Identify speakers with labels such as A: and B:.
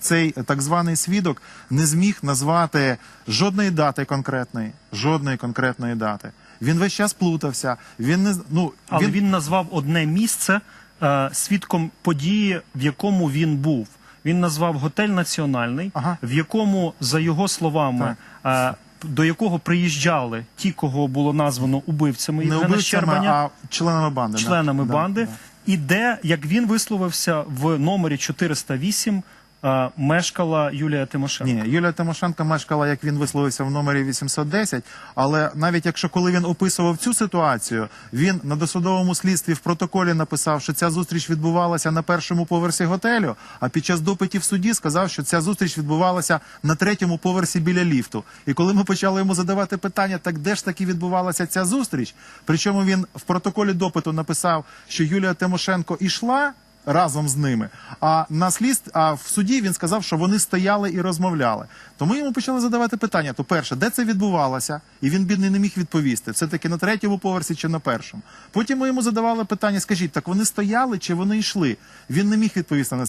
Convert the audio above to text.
A: цей так званий свідок не зміг назвати жодної дати конкретної, жодної конкретної дати. Він весь час плутався. Він не ну
B: Але
A: він,
B: він, назвав одне місце е, свідком події, в якому він був. Він назвав готель національний,
A: Ага.
B: в якому, за його словами, е, до якого приїжджали ті, кого було названо убивцями
A: не убивцями,
B: Щербаня,
A: а членами банди.
B: членами
A: Да,
B: банди,
A: да.
B: і де, як він висловився, в номері 408 е, мешкала Юлія Тимошенко.
A: Ні, Юлія Тимошенко мешкала, як він висловився в номері 810, але навіть якщо коли він описував цю ситуацію, він на досудовому слідстві в протоколі написав, що ця зустріч відбувалася на першому поверсі готелю, а під час допитів в суді сказав, що ця зустріч відбувалася на третьому поверсі біля ліфту. І коли ми почали йому задавати питання, так де ж таки відбувалася ця зустріч? Причому він в протоколі допиту написав, що Юлія Тимошенко ішла разом з ними. А на слід, а в суді він сказав, що вони стояли і розмовляли. Тому йому почали задавати питання: то перше, де це відбувалося? І він бідний не міг відповісти. Це таки на третьому поверсі чи на першому. Потім ми йому задавали питання: скажіть, так вони стояли чи вони йшли? Він не міг відповісти на це.